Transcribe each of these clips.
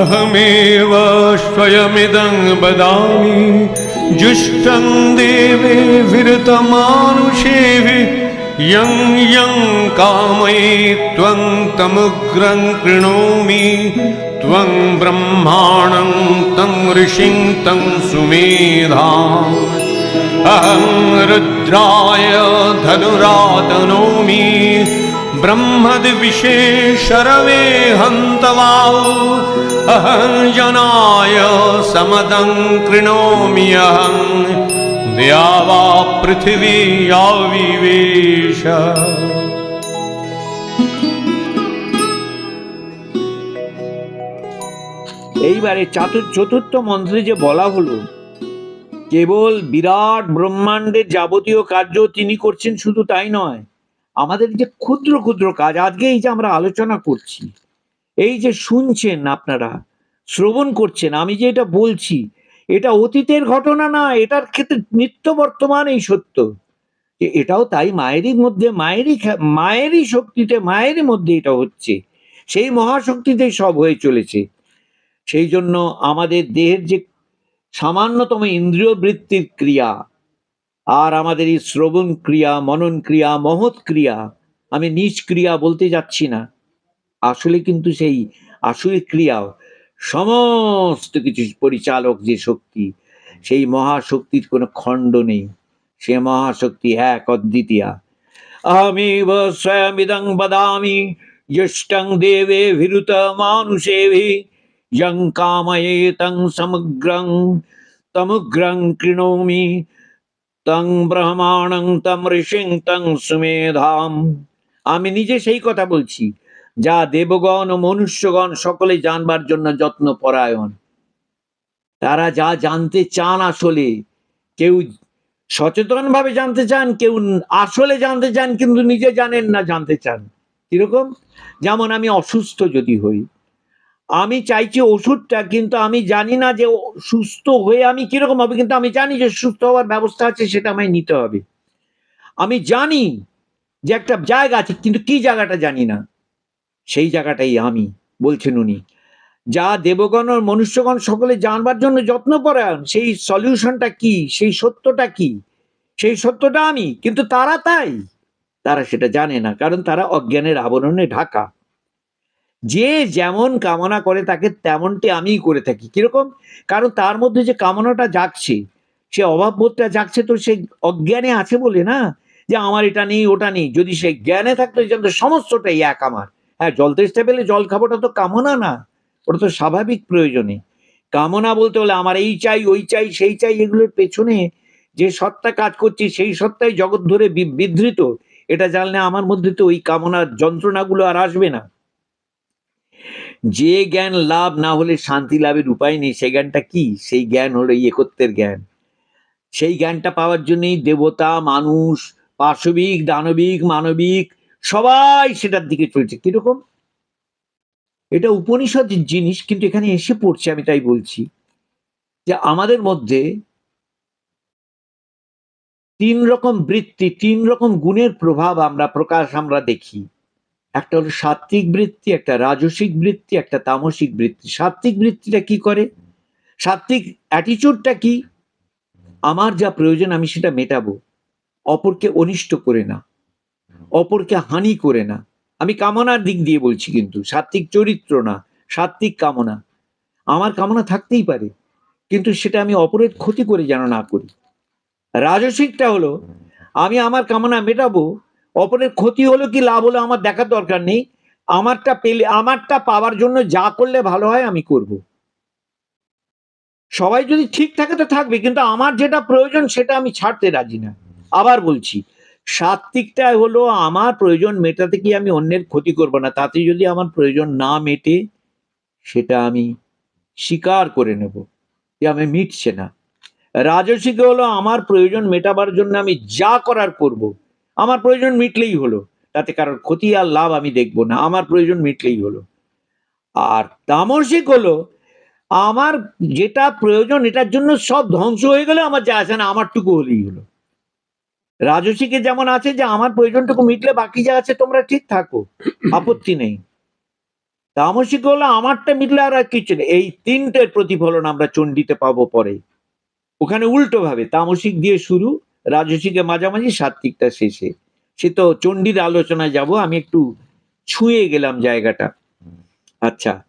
अहमेव स्वयमिदं वदामि जुष्टं देवे विरतमानुषेभि यं यं कामये त्वं तमुग्रं कृणोमि त्वं ब्रह्माणं तं ऋषिं तं सुमेधाम्। अहं रुद्राय धनुरातनोमि ब्रह्मद्विषे शरवे हन्तवाौ अहं जनाय समदं कृणोमि अहं द्यावा पृथिवी याविवेश এইবারে চাতুর চতুর্থ মন্ত্রে যে বলা হলো কেবল বিরাট ব্রহ্মাণ্ডের যাবতীয় কার্য তিনি করছেন শুধু তাই নয় আমাদের যে ক্ষুদ্র ক্ষুদ্র কাজ, আজকে এই যে আমরা আলোচনা করছি, এই যে শুনছেন আপনারা, শ্রবণ করছেন, আমি যে এটা বলছি, এটা অতীতের ঘটনা না, এটার ক্ষেত্রে নিত্য বর্তমান এই সত্য এটাও তাই, মায়েরই মধ্যে, মায়েরই মায়েরই শক্তিতে, মায়েরই মধ্যে এটা হচ্ছে। সেই মহাশক্তিতেই সব হয়ে চলেছে। সেই জন্য আমাদের দেহের যে সামান্যতম ইন্দ্রিয় বৃত্তির ক্রিয়া আর আমাদের এই শ্রবণ ক্রিয়া, মনন ক্রিয়া, মহৎ ক্রিয়া, আমি নিজ ক্রিয়া বলতে যাচ্ছি না। আসলে কিন্তু সেই আসলে ক্রিয়া, সমস্ত কিছু পরিচালক যে শক্তি, সেই মহাশক্তির কোনো খণ্ড নেই। সে মহাশক্তি এক অদ্বিতীয়া। আমি স্বয়ং বদামি জ্যেষ্ঠং দেবে ভিরুত মানুষেভি, যং কাময়ে তং সমগ্রং, তমগ্রং কৃণোমি তং ব্রহ্মাণং তম ঋষিং তং সুমেধাম আমি নিজে সেই কথা বলছি, যা দেবগণ ও মনুষ্যগণ সকলে জানবার জন্য যত্ন পরায়ণ। তারা যা জানতে চান আসলে, কেউ সচেতন ভাবে জানতে চান, কেউ আসলে জানতে চান, কিন্তু নিজে জানেন না, জানতে চান। কীরকম? যেমন আমি অসুস্থ যদি হই আমি চাইছি ওষুধটা, কিন্তু আমি জানি না যে সুস্থ হয়ে আমি কীরকম হবে, কিন্তু আমি জানি যে সুস্থ হওয়ার ব্যবস্থা আছে, সেটা আমায় নিতে হবে। আমি জানি যে একটা জায়গা আছে, কিন্তু কি জায়গাটা জানি না। সেই জায়গাটাই আমি, বলছেন উনি। যা দেবগণ ও মনুষ্যগণ সকলে জানবার জন্য যত্ন পরায়ণ সেই সলিউশনটা কি, সেই সত্যটা কি? সেই সত্যটা আমি, কিন্তু তারা তাই। তারা সেটা জানে না, কারণ তারা অজ্ঞানের আবরণে ঢাকা। যে যেমন কামনা করে তাকে তেমনটি আমিই করে থাকি। কীরকম? কারণ তার মধ্যে যে কামনাটা জাগছে, সে অভাববোধটা জাগছে তো সে অজ্ঞানে আছে বলে না? যে আমার এটা নেই, ওটা নেই। যদি সে জ্ঞানে থাকতো জানতো সমস্তটাই এক আমার। হ্যাঁ জল তেষ্টা পেলে জল খাবোটা তো কামনা না, ওটা তো স্বাভাবিক প্রয়োজনে। কামনা বলতে হলে আমার এই চাই, ওই চাই, সেই চাই এগুলোর পেছনে যে সত্তা কাজ করছি, সেই সত্তাই জগৎ ধরে বিধৃত এটা জানলে আমার মধ্যে তো ওই কামনার যন্ত্রণাগুলো আর আসবে না। যে জ্ঞান লাভ না হলে শান্তি লাভের উপায় নেই, সেই জ্ঞানটা কি? সেই জ্ঞান হলো এই একত্বের জ্ঞান। সেই জ্ঞানটা পাওয়ার জন্যই দেবতা, মানুষ পাশবিক দানবিক, মানবিক, সবাই সেটার দিকে চলছে। কীরকম? এটা উপনিষদ জিনিস, কিন্তু এখানে এসে পড়ছে, আমি তাই বলছি, যে আমাদের মধ্যে তিন রকম বৃত্তি, তিন রকম গুণের প্রভাব আমরা, প্রকাশ আমরা দেখি। একটা হলো সাত্ত্বিক বৃত্তি, একটা রাজসিক বৃত্তি, একটা তামসিক বৃত্তি। সাত্ত্বিক বৃত্তিটা কি করে? সাত্ত্বিক অ্যাটিচিউডটা কি? আমার যা প্রয়োজন আমি সেটা মেটাবো। অপরকে অনিষ্ট করে না। অপরকে হানি করে না। আমি কামনার দিক দিয়ে বলছি কিন্তু, সাত্ত্বিক চরিত্র না, সাত্ত্বিক কামনা। আমার কামনা থাকতেই পারে, কিন্তু সেটা আমি অপরের ক্ষতি করে যেন না করি। রাজসিকটা হলো, আমি আমার কামনা মেটাবো অপরের ক্ষতি হলো কি, লাভ হলো আমার দেখার দরকার নেই। আমারটা পেলে, আমারটা পাওয়ার জন্য যা করলে ভালো হয় আমি করব। সবাই যদি ঠিক থাকে তো থাকবে, কিন্তু আমার যেটা প্রয়োজন সেটা আমি ছাড়তে রাজি না। আবার বলছি সাত্বিকটা হলো আমার প্রয়োজন মেটাতে কি আমি অন্যের ক্ষতি করব না, তাতে যদি আমার প্রয়োজন না মেটে, সেটা আমি স্বীকার করে নেব যে আমি মিটছে না। রাজসিক হলো আমার প্রয়োজন মেটাবার জন্য আমি যা করার করব আমার প্রয়োজন মিটলেই হলো। তাতে কারোর ক্ষতি আর লাভ আমি দেখব না। আমার প্রয়োজন মিটলেই হলো। আর তামসিক হলো, আমার যেটা প্রয়োজন এটার জন্য সব ধ্বংস হয়ে গেলে আমার যা আসে না, আমারটুকু হলেই হলো। রাজসিকে যেমন আছে যে আমার প্রয়োজনটুকু মিটলে বাকি যা আছে তোমরা ঠিক থাকো, আপত্তি নেই। তামসিক হলো, আমারটা মিটলে আর আর কিছু নেই। এই তিনটের প্রতিফলন আমরা চণ্ডীতে পাবো পরে। ওখানে উল্টো ভাবে তামসিক দিয়ে শুরু রাজসিকে মাঝামাঝি সাত্বিকটা শেষে। সে তো চণ্ডীর আলোচনায় যাব, আমি একটু ছুঁয়ে গেলাম জায়গাটা। আচ্ছা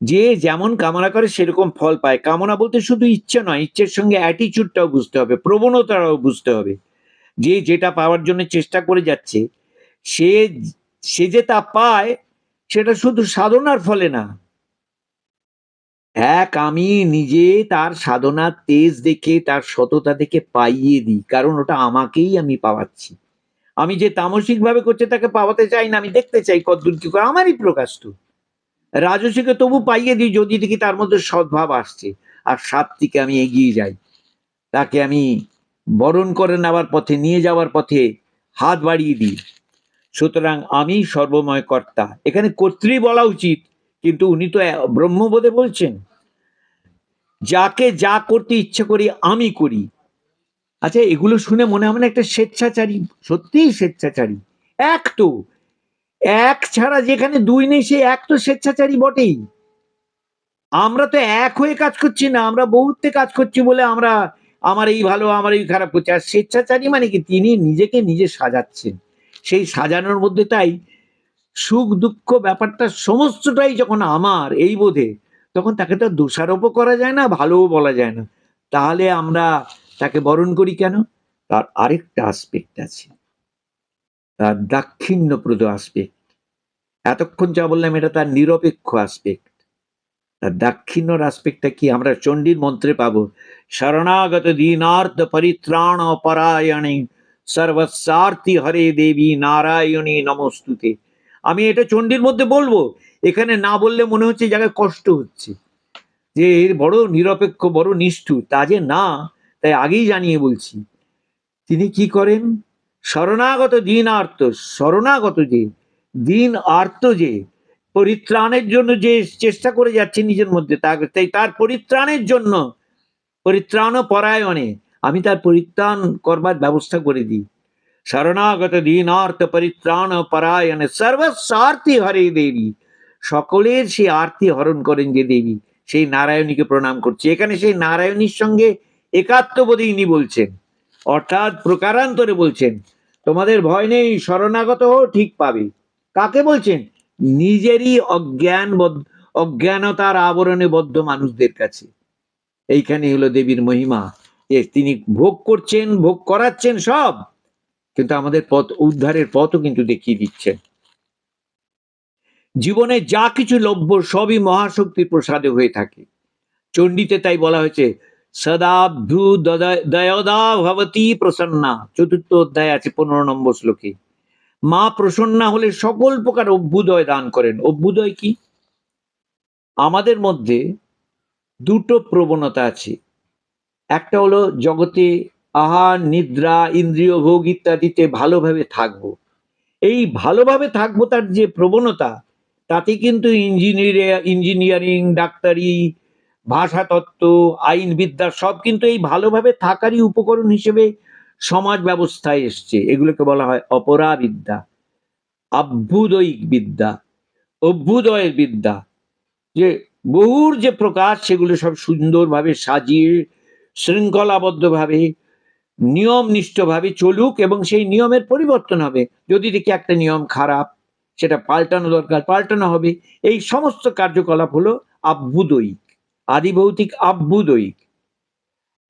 যে যেমন কামনা করে সেরকম ফল পায়। কামনা বলতে শুধু ইচ্ছে নয়, ইচ্ছের সঙ্গে অ্যাটিচিউডটাও বুঝতে হবে, প্রবণতাটাও বুঝতে হবে। যে যেটা পাওয়ার জন্য চেষ্টা করে যাচ্ছে, সে সে যে তা পায়, সেটা শুধু সাধনার ফলে না। এক আমি নিজে তার সাধনার তেজ দেখে, তার সততা দেখে পাইয়ে দিই, কারণ ওটা আমাকেই আমি পাওয়াচ্ছি। আমি যে তামসিক ভাবে করছে তাকে পাওয়াতে চাই না, আমি দেখতে চাই কদ্দূর কি করে, আমারই প্রকাশ তো। রাজসিকে তবু পাইয়ে দিই যদি দেখি তার মধ্যে সদ্ভাব আসছে, আর সাত্বিকে আমি এগিয়ে যাই। তাকে আমি বরণ করে নেওয়ার পথে, নিয়ে যাওয়ার পথে হাত বাড়িয়ে দিই। সুতরাং আমি সর্বময় কর্তা। এখানে কর্ত্রী বলা উচিত। কিন্তু উনি তো ব্রহ্মবোধে বলছেন, যাকে যা করতে ইচ্ছে করি আমি করি। আচ্ছা এগুলো শুনে মনে হয় একটা স্বেচ্ছাচারী, সত্যিই স্বেচ্ছাচারী। এক তো, এক ছাড়া যেখানে দুই নেই, সে এক তো স্বেচ্ছাচারী বটেই। আমরা তো এক হয়ে কাজ করছি না, আমরা বহুত্বে কাজ করছি বলে আমরা, আমার এই ভালো, আমার এই খারাপ করছে। আর স্বেচ্ছাচারী মানে কি? তিনি নিজেকে নিজে সাজাচ্ছেন। সেই সাজানোর মধ্যে তাই সুখ, দুঃখ ব্যাপারটা সমস্তটাই যখন আমার এই বোধে, তখন তাকে তো দোষারোপও করা যায় না, ভালোও বলা যায় না। তাহলে আমরা তাকে বরণ করি কেন? তার আরেকটা আসপেক্ট আছে। তার দাক্ষিণ্যপ্রদ আসপেক্ট এতক্ষণ যা বললাম, এটা তার নিরপেক্ষ আসপেক্ট তার দাক্ষিণ্যর আসপেক্টটা কি? আমরা চণ্ডীর মন্ত্রে পাবো, শরণাগত দীনার্থ পরিত্রাণ পরায়ণে সর্বস্বার্থী হরে দেবী নারায়ণী নমস্তুতে। আমি এটা চণ্ডীর মধ্যে বলব। এখানে না বললে মনে হচ্ছে জায়গায় কষ্ট হচ্ছে। যে এর বড় নিরপেক্ষ, বড় নিষ্ঠুর, তা যে না, তাই আগেই জানিয়ে বলছি। তিনি কি করেন? শরণাগত দিন আর্ত, শরণাগত যে, দিন আর্ত যে, পরিত্রাণের জন্য যে চেষ্টা করে যাচ্ছে নিজের মধ্যে তাই তার পরিত্রাণের জন্য পরিত্রাণ পরায়ণে আমি তার পরিত্রাণ করবার ব্যবস্থা করে দিই। শরণাগত দীনার্থ পরিত্রাণ পরায়ণে সর্বস্বার্থী হরে দেবী। সকলের সেই আরতি হরণ করেন যে দেবী। সেই নারায়ণীকে প্রণাম করছে। এখানে সেই নারায়ণীর সঙ্গে একাত্মবোধে ইনি বলছেন। অর্থাৎ প্রকারান্তরে বলছেন, তোমাদের ভয় নেই, শরণাগত ঠিক পাবে। কাকে বলছেন? নিজেরই অজ্ঞান অজ্ঞানতার আবরণে বদ্ধ মানুষদের কাছে। এইখানে হলো দেবীর মহিমা। তিনি ভোগ করছেন, ভোগ করাচ্ছেন সব। কিন্তু আমাদের পথ, উদ্ধারের পথও কিন্তু দেখিয়ে দিচ্ছেন জীবনে যা কিছু লভ্য, সবই মহাশক্তির প্রসাদে হয়ে থাকে। চণ্ডীতে তাই বলা হয়েছে সদাভ্যু দয়দা ভবতী প্রসন্না। চতুর্থ অধ্যায় আছে পনেরো নম্বর শ্লোকে। মা প্রসন্না হলে সকল প্রকার অভ্যুদয় দান করেন। অভ্যুদয় কি? আমাদের মধ্যে দুটো প্রবণতা আছে। একটা হলো জগতে আহার, নিদ্রা, ইন্দ্রিয় ভোগ ইত্যাদিতে ভালোভাবে থাকব। এই ভালোভাবে থাকব তার যে প্রবণতা, তাতে কিন্তু ইঞ্জিনিয়ার, ইঞ্জিনিয়ারিং, ডাক্তারি, ভাষাতত্ত্ব, আইনবিদ্যা সব কিন্তু এই ভালোভাবে থাকারই উপকরণ হিসেবে সমাজ ব্যবস্থায় এসছে। এগুলোকে বলা হয় অপরাবিদ্যা, আভ্যুদয়িক বিদ্যা, অভ্যুদয়ের বিদ্যা। যে বহুর যে প্রকাশ, সেগুলো সব সুন্দরভাবে সাজিয়ে, শৃঙ্খলাবদ্ধভাবে নিয়ম নিষ্ঠভাবে চলুক এবং সেই নিয়মের পরিবর্তন হবে। যদি দেখি একটা নিয়ম খারাপ, সেটা পাল্টানো দরকার, পাল্টানো হবে। এই সমস্ত কার্যকলাপ হলো আভ্যুদয়িক আদি ভৌতিক আভ্যুদয়িক।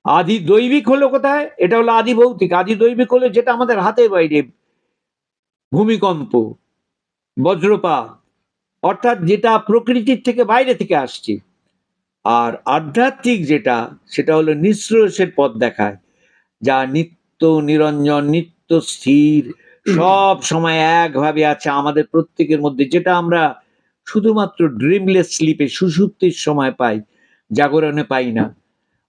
আদি দৈবিক হলো কোথায়? এটা হলো আদি ভৌতিক আদি দৈবিক হলো যেটা আমাদের হাতের বাইরে। ভূমিকম্প, বজ্রপাত, অর্থাৎ যেটা প্রকৃতির থেকে বাইরে থেকে আসছে। আর আধ্যাত্মিক যেটা, সেটা হলো নিঃশ্রেষের পথ দেখায়। যা নিত্য নিরঞ্জন, নিত্য স্থির, সব সময় একভাবে আছে আমাদের প্রত্যেকের মধ্যে, যেটা আমরা শুধুমাত্র ড্রিমলেস স্লিপে সুষুপ্তির সময় পাই, জাগরণে পাই না।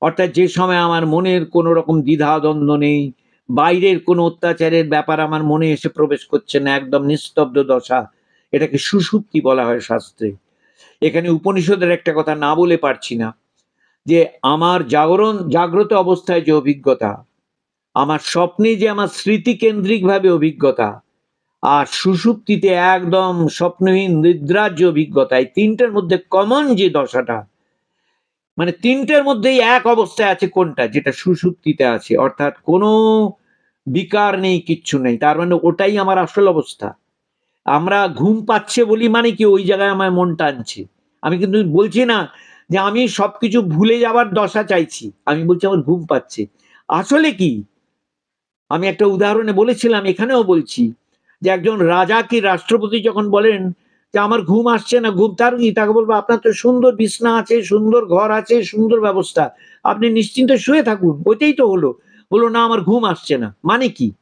অর্থাৎ যে সময় আমার মনের কোনো রকম দ্বিধা দ্বন্দ্ব নেই, বাইরের কোনো অত্যাচারের ব্যাপার আমার মনে এসে প্রবেশ করছে না, একদম নিস্তব্ধ দশা, এটাকে সুষুপ্তি বলা হয় শাস্ত্রে। এখানে উপনিষদের একটা কথা না বলে পারছি না, যে আমার জাগরণ, জাগ্রত অবস্থায় যে অভিজ্ঞতা আমার স্বপ্নে যে আমার স্মৃতি কেন্দ্রিক ভাবে অভিজ্ঞতা, আর সুষুপ্তিতে একদম স্বপ্নহীন নিদ্রার যে অভিজ্ঞতা এই তিনটের মধ্যে কমন যে দশাটা মানে তিনটের মধ্যেই এক অবস্থায় আছে কোনটা? যেটা সুষুপ্তিতে আছে, অর্থাৎ কোনো বিকার নেই, কিচ্ছু নেই, তার মানে ওটাই আমার আসল অবস্থা। আমরা ঘুম পাচ্ছে বলি মানে কি ওই জায়গায় আমার মন টানছে। আমি কিন্তু বলছি না যে আমি সবকিছু ভুলে যাওয়ার দশা চাইছি, আমি বলছি আমার ঘুম পাচ্ছে। আসলে কি? আমি একটা উদাহরণে বলেছিলাম, এখানেও বলছি যে একজন রাজা কি রাষ্ট্রপতি যখন বলেন যে আমার ঘুম আসছে না, ঘুম তার কি তাকে বলব, আপনার তো সুন্দর বিছনা আছে, সুন্দর ঘর আছে, সুন্দর ব্যবস্থা, আপনি নিশ্চিন্তে শুয়ে থাকুন। ওইটাই তো হলো। বলল, না, আমার ঘুম আসছে না। মানে কি?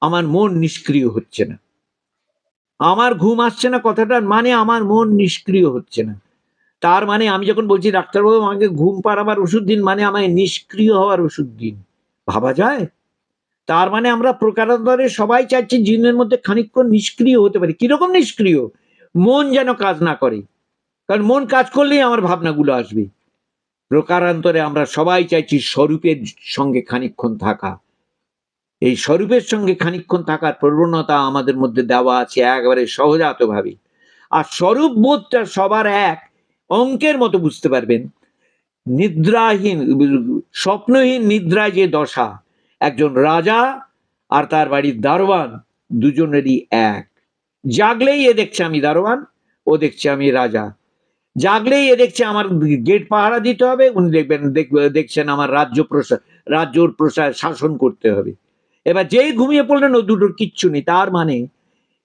আমার মন নিষ্ক্রিয় হচ্ছে না। আমার ঘুম আসছে না কথাটার মানে আমার মন নিষ্ক্রিয় হচ্ছে না। তার মানে আমি যখন বলছি, ডাক্তারবাবু, আমাকে ঘুম পাড়াবার ওষুধ দিন মানে আমায় নিষ্ক্রিয় হওয়ার ওষুধ দিন। ভাবা যায়? তার মানে আমরা প্রকারান্তরে সবাই চাচ্ছি জিনের মধ্যে খানিকক্ষণ নিষ্ক্রিয় হতে পারি। কীরকম নিষ্ক্রিয়? মন যেন কাজ না করে। কারণ মন কাজ করলেই আমার ভাবনাগুলো আসবে। প্রকারান্তরে আমরা সবাই চাইছি স্বরূপের সঙ্গে খানিকক্ষণ থাকা। এই স্বরূপের সঙ্গে খানিকক্ষণ থাকার প্রবণতা আমাদের মধ্যে দেওয়া আছে একেবারে সহজাতভাবে। আর স্বরূপ বোধটা সবার এক, অঙ্কের মতো বুঝতে পারবেন। নিদ্রাহীন, স্বপ্নহীন নিদ্রায় যে দশা একজন রাজা আর তার বাড়ির দারোয়ান দুজনেরই এক। জাগলেই এ দেখছে আমি দারোয়ান, ও দেখছে আমি রাজা। জাগলেই এ দেখছে আমার গেট পাহারা দিতে হবে, উনি দেখবেন, দেখ- দেখছেন আমার রাজ্য প্রসার রাজ্যর প্রসার শাসন করতে হবে। এবার যেই ঘুমিয়ে পড়লেন, ও দুটোর কিচ্ছু নেই। তার মানে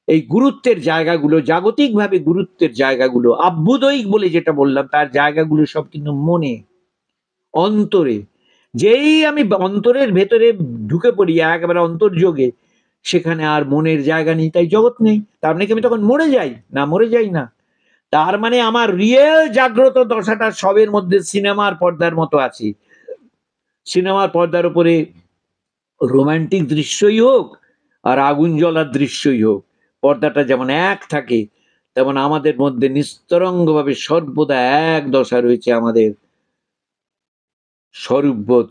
এই গুরুত্বের জায়গাগুলো, জাগতিকভাবে গুরুত্বের জায়গাগুলো, আভ্যুদয়িক বলে যেটা বললাম, তার জায়গাগুলো সব কিন্তু মনে, অন্তরে যেই আমি অন্তরের ভেতরে ঢুকে পড়ি, একেবারে অন্তর্যোগে, সেখানে আর মনের জায়গা নেই, তাই জগৎ নেই। তার মানে কি, আমি তখন মরে যাই? না, মরে যাই না। তার মানে আমার রিয়েল জাগ্রত দশাটা সবের মধ্যে সিনেমার পর্দার মতো আছে। সিনেমার পর্দার উপরে রোমান্টিক দৃশ্যই হোক আর আগুন জ্বলার দৃশ্যই হোক, পর্দাটা যেমন এক থাকে, তেমন আমাদের মধ্যে নিস্তরঙ্গভাবে সর্বদা এক দশা রয়েছে আমাদের। স্বরূপবোধ,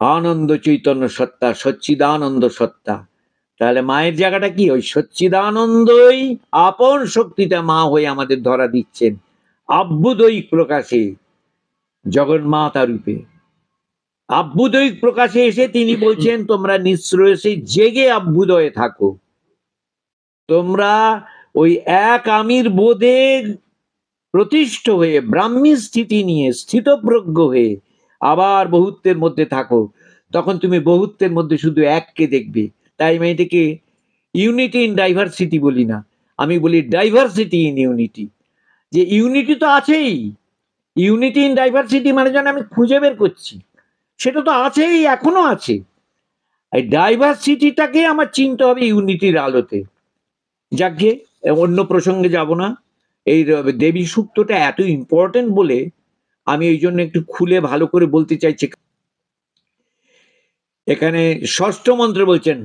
আনন্দ চৈতন্য সত্তা, সচ্চিদানন্দ সত্তা। তাহলে মায়ের জায়গাটা কি? ওই সচ্চিদানন্দই আপন শক্তিটা মা হয়ে আমাদের ধরা দিচ্ছেন। আভ্যুদয়িক প্রকাশে, জগন্মাতা রূপে। আভ্যুদয়িক প্রকাশে এসে তিনি বলছেন, তোমরা নিঃশ্রেয়সে জেগে আভ্যুদয়ে থাকো। তোমরা ওই এক আমির বোধে প্রতিষ্ঠ হয়ে, ব্রাহ্মী স্থিতি নিয়ে, স্থিতপ্রজ্ঞ হয়ে আবার বহুত্বের মধ্যে থাকো। তখন তুমি বহুত্বের মধ্যে শুধু এককে দেখবে। তাই আমি এটাকে ইউনিটি ইন ডাইভার্সিটি বলি না। আমি বলি ডাইভার্সিটি ইন ইউনিটি যে ইউনিটি তো আছেই। ইউনিটি ইন ডাইভার্সিটি মানে যেন আমি খুঁজে বের করছি। সেটা তো আছেই, এখনও আছে। এই ডাইভার্সিটিটাকে আমার চিনতে হবে ইউনিটির আলোতে। যাকে অন্য প্রসঙ্গে যাব না। এই দেবী সূক্তটা এত ইম্পর্টেন্ট বলে আমি এই জন্য একটু খুলে ভালো করে বলতে চাইছি। এখানে ষষ্ঠ মন্ত্রে বলছেন,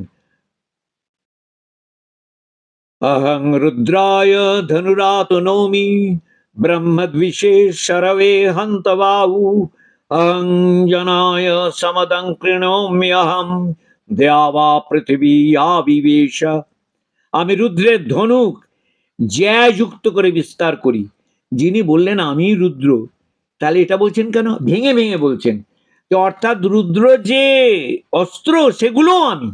অহং রুদ্রায় ধনুরাত নৌমি ব্রহ্মদ্বিষে শরবে হন্তবাউ অহং জনায় সমদং কৃণোম্যহম দেয়াবা পৃথিবী আবিবেশ। আমি রুদ্রের ধনুক জ্যা যুক্ত করে বিস্তার করি। যিনি বললেন, আমি রুদ্র। তাহলে এটা বলছেন কেন ভেঙে ভেঙে বলছেন যে অর্থাৎ রুদ্র যে অস্ত্র, সেগুলো আমি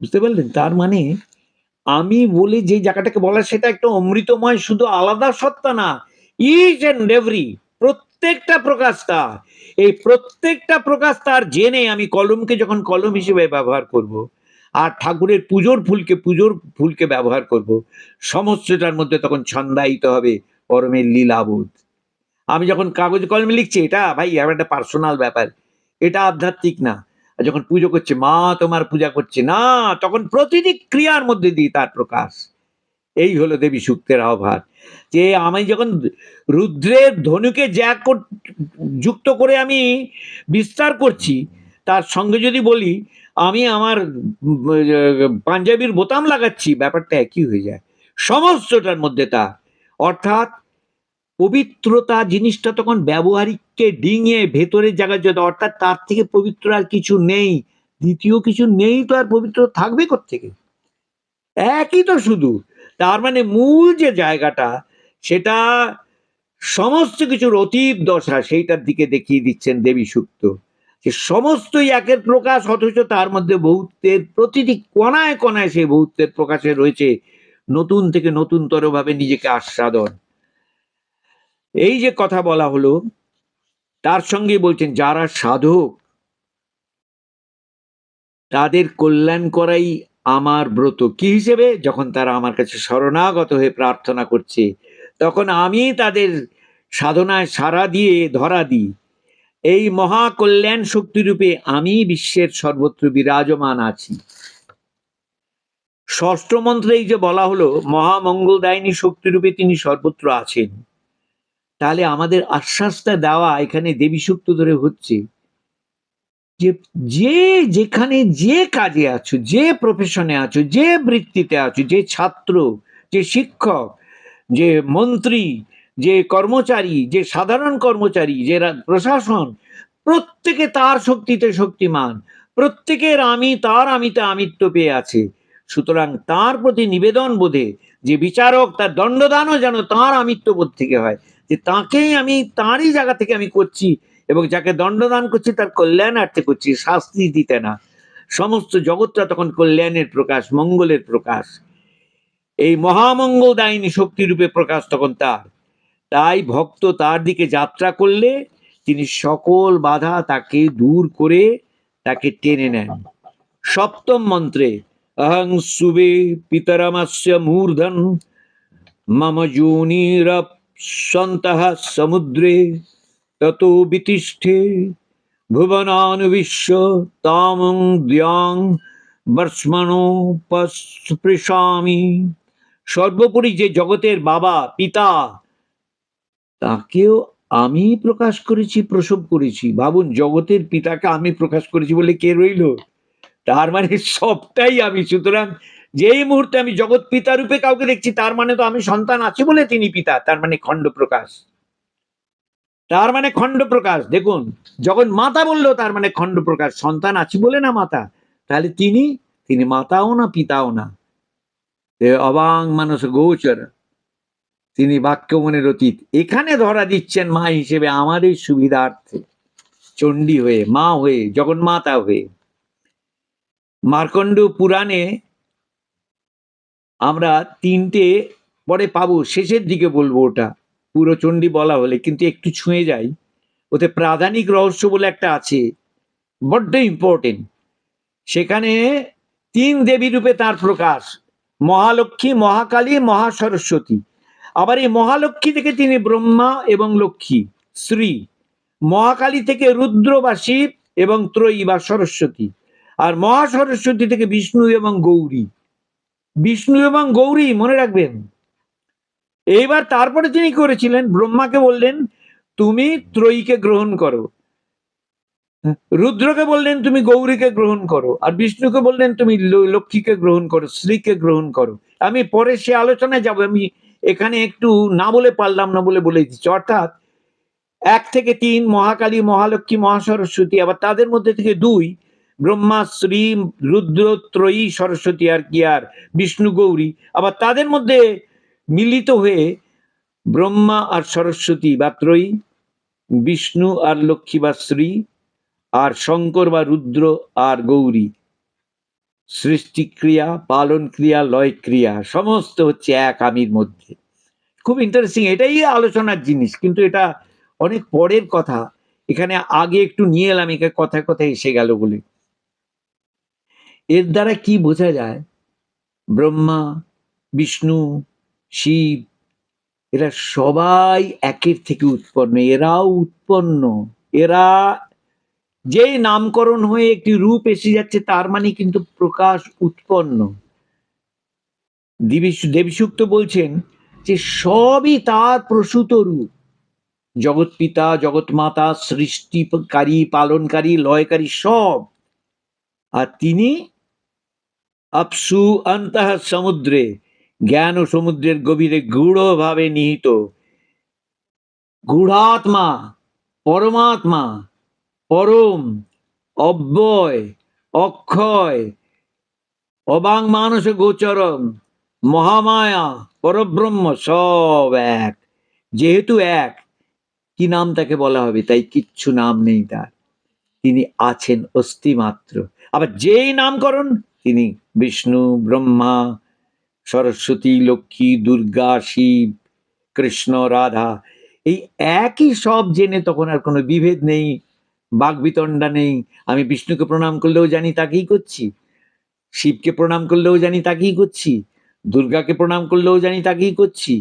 বুঝতে পারলেন তার মানে আমি বলি যে জায়গাটাকে বলা সেটা একটা অমৃতময়, শুধু আলাদা সত্তা না ইচ এন্ড এভরি প্রত্যেকটা প্রকাশ তার এই প্রত্যেকটা প্রকাশ তার জেনে আমি কলমকে যখন কলম হিসেবে ব্যবহার করব। আর ঠাকুরের পুজোর ফুলকে পুজোর ফুলকে ব্যবহার করব। সমস্তটার মধ্যে তখন ছন্দায়িত হবে পরমের লীলাবোধ আমি যখন কাগজ কলমে লিখছি, এটা ভাই, আমার একটা পার্সোনাল ব্যাপার। এটা আধ্যাত্মিক না। যখন পুজো করছে, মা তোমার পূজা করছে, না, তখন প্রতিটি ক্রিয়ার মধ্যে দিয়ে তার প্রকাশ। এই হলো দেবী সূক্তের আহ্বান। যে আমি যখন রুদ্রের ধনুকে কর- যুক্ত করে আমি বিস্তার করছি, তার সঙ্গে যদি বলি, আমি আমার পাঞ্জাবির বোতাম লাগাচ্ছি, ব্যাপারটা একই হয়ে যায়। সমস্তটার মধ্যে তা। অর্থাৎ পবিত্রতা জিনিসটা তখন ব্যবহারিককে ডিঙিয়ে ভেতরের জায়গায় যদি অর্থাৎ তার থেকে পবিত্র আর কিছু নেই। দ্বিতীয় কিছু নেই তো আর পবিত্র থাকবে থেকে একই তো শুধু। তার মানে মূল যে জায়গাটা, সেটা সমস্ত কিছুর অতীত দশা সেইটার দিকে দেখিয়ে দিচ্ছেন দেবী সুক্ত যে সমস্তই একের প্রকাশ, অথচ তার মধ্যে বহুত্বের প্রতিটি কণায় কণায় সেই বহুত্বের প্রকাশে রয়েছে নতুন থেকে নতুনতর ভাবে নিজেকে আস্বাদন। এই যে কথা বলা হলো, তার সঙ্গে বলছেন, যারা সাধক, তাদের কল্যাণ করাই আমার ব্রত। কি হিসেবে? যখন তারা আমার কাছে শরণাগত হয়ে প্রার্থনা করছে, তখন আমি তাদের সাধনায় সারা দিয়ে ধরা দিই। এই মহা কল্যাণ শক্তিরূপে আমি বিশ্বের সর্বত্র বিরাজমান আছি। ষষ্ঠ মন্ত্রে এই যে বলা হলো, মহামঙ্গলদায়িনী শক্তিরূপে তিনি সর্বত্র আছেন। তাহলে আমাদের আশ্বাসটা দেওয়া এখানে দেবী সুক্ত ধরে হচ্ছে যে যে যেখানে যে কাজে আছো, যে প্রফেশনে আছো, যে বৃত্তিতে আছো, যে ছাত্র, যে শিক্ষক, যে মন্ত্রী, যে কর্মচারী, যে সাধারণ কর্মচারী, যে প্রশাসন, প্রত্যেকে তার শক্তিতে শক্তিমান, প্রত্যেকের আমি, তার আমিতে আমিত্ব পেয়ে আছে। সুতরাং তার প্রতি নিবেদন বোধে যে বিচারক তার দণ্ডদানও যেন তার আমিত্ব বোধ থেকে হয়। যে তাকেই আমি, তারই জায়গা থেকে আমি করছি এবং যাকে দণ্ডদান করছি তার কল্যাণার্থে করছি, শাস্তি দিতে না। সমস্ত জগৎটা তখন কল্যাণের প্রকাশ, মঙ্গলের প্রকাশ। এই মহামঙ্গল মহামঙ্গলদায়িনী শক্তিরূপে প্রকাশ তখন তার। তাই ভক্ত তার দিকে যাত্রা করলে তিনি সকল বাধা তাকে দূর করে তাকে টেনে নেন। সপ্তম মন্ত্রে, অহং সুবে পিতরমস্য মূর্ধন, মম যোনিরপ সমুদ্রে তত বিতিষ্ঠে ভুবনানুবিশ্ব তামং দ্যাং বর্ষ্মণোপস্পৃশামি সর্বোপরি যে জগতের বাবা, পিতা, তাকেও আমি প্রকাশ করেছি, প্রসব করেছি। ভাবুন জগতের পিতাকে আমি প্রকাশ করেছি বলে কে রইল? তার মানে সবটাই আমি। সুতরাং যেই মুহূর্তে আমি জগৎ পিতা রূপে কাউকে দেখছি, তার মানে তো আমি সন্তান আছি বলে তিনি পিতা, তার মানে খণ্ড প্রকাশ। তার মানে খণ্ড প্রকাশ। দেখুন যখন মাতা বলল তার মানে খণ্ড প্রকাশ। সন্তান আছি বলে না মাতা? তাহলে তিনি তিনি মাতাও না, পিতাও না? অবাং মানুষ গোচর। তিনি বাক্য মনের অতীত। এখানে ধরা দিচ্ছেন মা হিসেবে আমাদের সুবিধার্থে। চণ্ডী হয়ে, মা হয়ে, জগন্মাতা হয়ে। মার্কণ্ড পুরাণে আমরা তিনটে পরে পাবো, শেষের দিকে বলব ওটা। পুরো চণ্ডী বলা হলে, কিন্তু একটু ছুঁয়ে যাই। ওতে প্রাধানিক রহস্য বলে একটা আছে, বড্ড ইম্পর্টেন্ট সেখানে তিন দেবী রূপে তার প্রকাশ, মহালক্ষ্মী, মহাকালী, মহাসরস্বতী। আবার এই মহালক্ষ্মী থেকে তিনি ব্রহ্মা এবং লক্ষ্মী, শ্রী। মহাকালী থেকে রুদ্র বা শিব এবং ত্রয়ী বা সরস্বতী। আর মহাসরস্বতী থেকে বিষ্ণু এবং গৌরী। বিষ্ণু এবং গৌরী, মনে রাখবেন। এইবার তারপরে তিনি করেছিলেন, ব্রহ্মাকে বললেন, তুমি ত্রয়ীকে গ্রহণ করো। রুদ্রকে বললেন, তুমি গৌরীকে গ্রহণ করো। আর বিষ্ণুকে বললেন, তুমি লক্ষ্মীকে গ্রহণ করো শ্রীকে গ্রহণ করো। আমি পরে সে আলোচনায় যাব, আমি এখানে একটু না বলে পারলাম, না বলে বলে দিচ্ছি। অর্থাৎ এক থেকে তিন, মহাকালী, মহালক্ষ্মী, মহাসরস্বতী, আবার তাদের মধ্যে থেকে দুই ব্রহ্মা, শ্রী, রুদ্র, ত্রয়ী, সরস্বতী আর কি আর বিষ্ণু, গৌরী। আবার তাদের মধ্যে মিলিত হয়ে ব্রহ্মা আর সরস্বতী বা ত্রয়ী, বিষ্ণু আর লক্ষ্মী বা শ্রী, আর শঙ্কর বা রুদ্র আর গৌরী। সৃষ্টি ক্রিয়া পালন ক্রিয়া, লয় ক্রিয়া, সমস্ত হচ্ছে এক আমির মধ্যে। খুব ইন্টারেস্টিং এটাই আলোচনার জিনিস, কিন্তু এটা অনেক পরের কথা। এখানে আগে একটু নিয়ে এলাম, একে কথায় কথায় এসে গেল বলে। এর দ্বারা কি বোঝা যায়? ব্রহ্মা, বিষ্ণু, শিব, এরা সবাই একের থেকে উৎপন্ন, এরাও উৎপন্ন। এরা যেই নামকরণ হয়ে একটি রূপ এসে যাচ্ছে, তার মানে কিন্তু প্রকাশ উৎপন্ন। দেবী দেবীসুক্ত বলছেন যে সবই তার প্রসূত রূপ। জগৎ পিতা, জগৎ মাতা, সৃষ্টিকারী, পালনকারী, লয়কারী সব। আর তিনি আপসু অন্তঃ সমুদ্রে, জ্ঞান ও সমুদ্রের গভীরে গূঢ়ভাবে নিহিত। গূঢ়াত্মা, পরমাত্মা, পরম, অব্যয়, অক্ষয়, অবাং মানস গোচরম, মহামায়া, পরব্রহ্ম, সব এক। যেহেতু এক, কি নাম তাকে বলা হবে? তাই কিচ্ছু নাম নেই তার। তিনি আছেন অস্থি মাত্র আবার যেই নামকরণ, তিনি বিষ্ণু ব্রহ্মা সরস্বতী লক্ষ্মী দুর্গা শিব কৃষ্ণ রাধা এই একই সব জেনে তখন আর কোনো বিভেদ নেই বাগবিতণ্ডা নেই। আমি বিষ্ণুকে প্রণাম করলেও জানি তাকেই করছি, শিবকে প্রণাম করলেও জানি তাকেই করছি, দুর্গাকে প্রণাম করলেও জানি তাকেই করছি,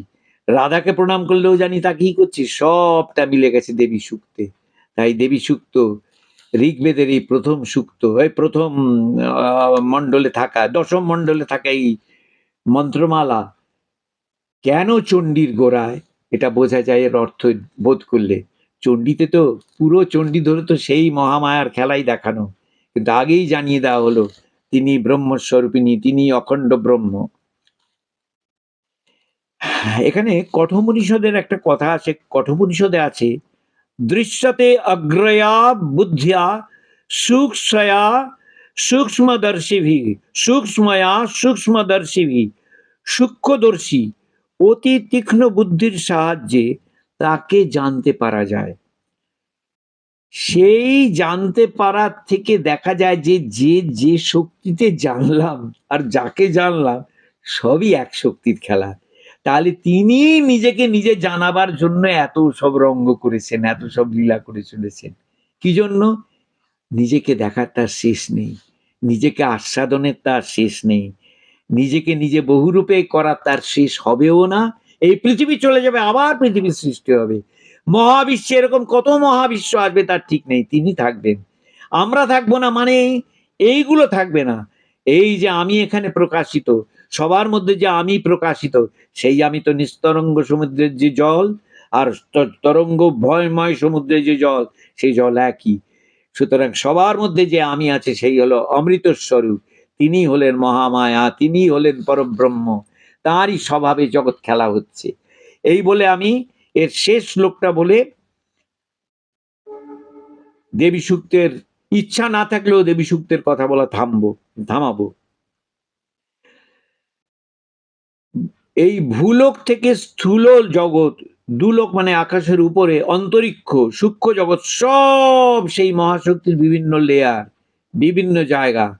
রাধাকে প্রণাম করলেও জানি তাকেই করছি, সবটা মিলে গেছে দেবী সুক্তে। তাই দেবী সুক্ত ঋগ্বেদের এই প্রথম সুক্ত, এই প্রথম মণ্ডলে থাকা, দশম মণ্ডলে থাকা এই মন্ত্রমালা কেন চণ্ডীর গোড়ায়? এটা বোঝা যায় এর অর্থ বোধ করলে। চণ্ডীতে তো পুরো চণ্ডী ধরে তো সেই মহামায়ার খেলাই দেখানো। কিন্তু আগেই জানিয়ে দেওয়া হলো, তিনি ব্রহ্মস্বরূপিণী, তিনি অখণ্ড ব্রহ্ম। এখানে কঠোপনিষদের একটা কথা আছে কঠোপনিষদে আছে দৃশ্যতে অগ্রয়া বুদ্ধিয়া সূক্ষ্ময়া সূক্ষ্মদর্শিভি সূক্ষ্ময়া সূক্ষ্মদর্শিভি সূক্ষ্মদর্শী অতি তীক্ষ্ণ বুদ্ধির সাহায্যে তাকে জানতে পারা যায় সেই জানতে পারার থেকে দেখা যায় যে যে যে শক্তিতে জানলাম আর যাকে জানলাম, সবই এক শক্তির খেলা। তাহলে তিনি নিজেকে নিজে জানাবার জন্য এত সব রঙ্গ করেছেন, এত সব লীলা করে চলেছেন। কি জন্য? নিজেকে দেখার তার শেষ নেই, নিজেকে আস্বাদনের তার শেষ নেই, নিজেকে নিজে বহুরূপে করার তার শেষ হবেও না। এই পৃথিবী চলে যাবে, আবার পৃথিবীর সৃষ্টি হবে। মহাবিশ্বে এরকম কত মহাবিশ্ব আসবে তার ঠিক নেই, তিনি থাকবেন। আমরা থাকব না মানে এইগুলো থাকবে না। এই যে আমি এখানে প্রকাশিত সবার মধ্যে যে আমি প্রকাশিত, সেই আমি তো নিস্তরঙ্গ সমুদ্রের যে জল আর তরঙ্গ ভয়ময় সমুদ্রের যে জল, সেই জল একই। সুতরাং সবার মধ্যে যে আমি আছে, সেই হলো অমৃত স্বরূপ তিনি হলেন মহামায়া, তিনি হলেন পরব্রহ্ম। তাঁরই স্বভাবে জগৎ খেলা হচ্ছে। এই বলে আমি এর শেষ শ্লোকটা বলে দেবী সূক্তের ইচ্ছা না থাকলেও দেবী সূক্তের কথা বলা থামবো, থামাবো। এই ভূলোক থেকে স্থূল জগৎ দুলোক মানে আকাশের উপরে অন্তরিক্ষ সূক্ষ্ম জগৎ সব সেই মহাশক্তির বিভিন্ন লেয়ার বিভিন্ন জায়গা।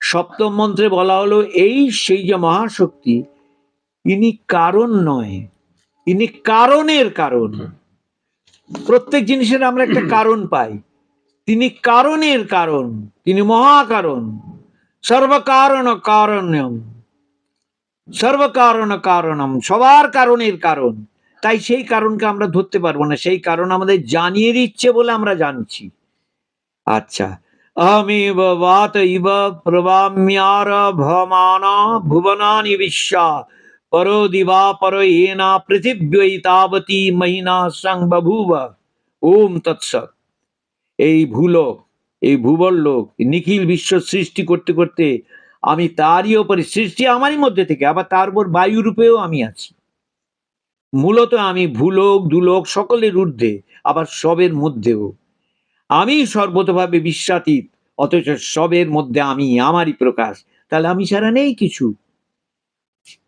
সপ্তম মন্ত্রে বলা হলো এই সেই যে মহাশক্তি ইনি কারণ নয় ইনি কারণের কারণ। প্রত্যেক জিনিসের আমরা একটা কারণ পাই। তিনি কারণের কারণ তিনি মহাকারণ সর্বকারণ কারণ্যম সর্বকারণ কারণম, সবার কারণের কারণ। তাই সেই কারণকে আমরা ধরতে পারব না, সেই কারণ আমাদের জানিয়ে দিচ্ছে বলে আমরা জানছি। আচ্ছা অহমেব বাত ইব প্রবাম্যার ভমানা ভুবনানি বিশ্বা, পরো দিবা পর এনা পৃথিব্যৈ তাবতী মহিনা সং বভূব। ওম তৎসৎ। এই ভূলোক, এই ভূবল্লোক নিখিল বিশ্ব সৃষ্টি করতে করতে আমি তারই ওপরে সৃষ্টি আমারই মধ্যে থেকে, আবার তার উপর বায়ু রূপেও আমি আছি। মূলত আমি ভূলোক, দুলোক সকলের ঊর্ধ্বে, আবার সবের মধ্যেও। আমি সর্বতভাবে বিশ্বাতীত, অথচ সবের মধ্যে আমি, আমারই প্রকাশ। তাহলে আমি ছাড়া নেই কিছু।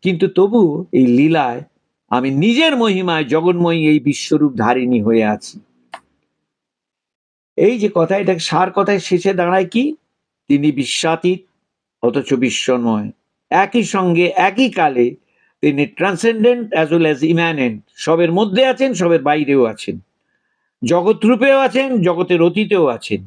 কিন্তু তবু এই লীলায় আমি নিজের মহিমায়, জগন্ময়ী এই বিশ্বরূপ ধারিণী হয়ে আছি। এই যে কথা এটা সার কথায় শেষে দাঁড়ায় কি? তিনি বিশ্বাতীত অথচ বিশ্বময়। একই সঙ্গে একই কালে তিনি transcendent as well as immanent সবের মধ্যে আছেন, সবের বাইরেও আছেন। জগৎ রূপেও আছেন, জগতের অতীতেও আছেন।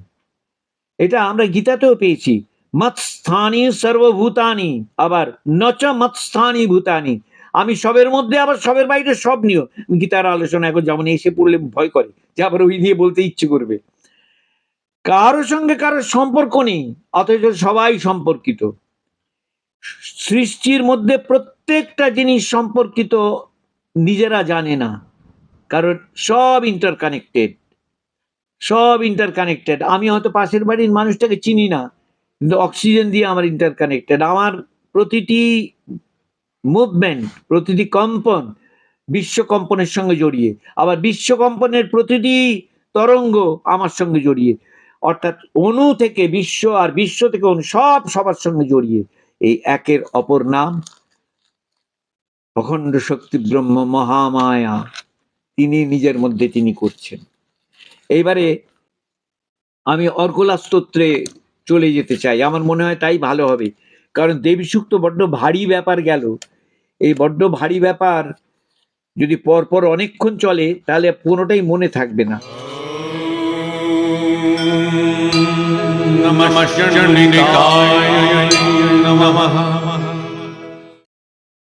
এটা আমরা গীতাতেও পেয়েছি। মৎস্থানী সর্বভূতানি, আবার নচ মৎস্থানী ভূতানি। আমি সবের মধ্যে, আবার সবের বাইরে, সব নিও গীতার আলোচনা এখন যেমন এসে পড়লে ভয় করে, যে আবার ওই দিয়ে বলতে ইচ্ছে করবে। কারোর সঙ্গে কারোর সম্পর্ক নেই, অথচ সবাই সম্পর্কিত। সৃষ্টির মধ্যে প্রত্যেকটা জিনিস সম্পর্কিত নিজেরা জানে না। কারণ সব ইন্টারকানেক্টেড সব ইন্টারকানেক্টেড আমি হয়তো পাশের বাড়ির মানুষটাকে চিনি না, কিন্তু অক্সিজেন দিয়ে আমার ইন্টারকানেক্টেড আমার প্রতিটি মুভমেন্ট প্রতিটি কম্পন বিশ্বকম্পনের সঙ্গে জড়িয়ে। আবার বিশ্বকম্পনের প্রতিটি তরঙ্গ আমার সঙ্গে জড়িয়ে। অর্থাৎ অণু থেকে বিশ্ব আর বিশ্ব থেকে অণু সব সবার সঙ্গে জড়িয়ে এই একের অপর নাম অখণ্ড শক্তি ব্রহ্ম মহামায়া। তিনি নিজের মধ্যে তিনি করছেন। এইবারে আমি অর্গলা স্তোত্রে চলে যেতে চাই। আমার মনে হয় তাই ভালো হবে। কারণ দেবী সুক্ত বড্ড ভারী ব্যাপার গেল। এই বড্ড ভারী ব্যাপার যদি পরপর অনেকক্ষণ চলে, তাহলে কোনোটাই মনে থাকবে না। नमः शरणिकाय नमः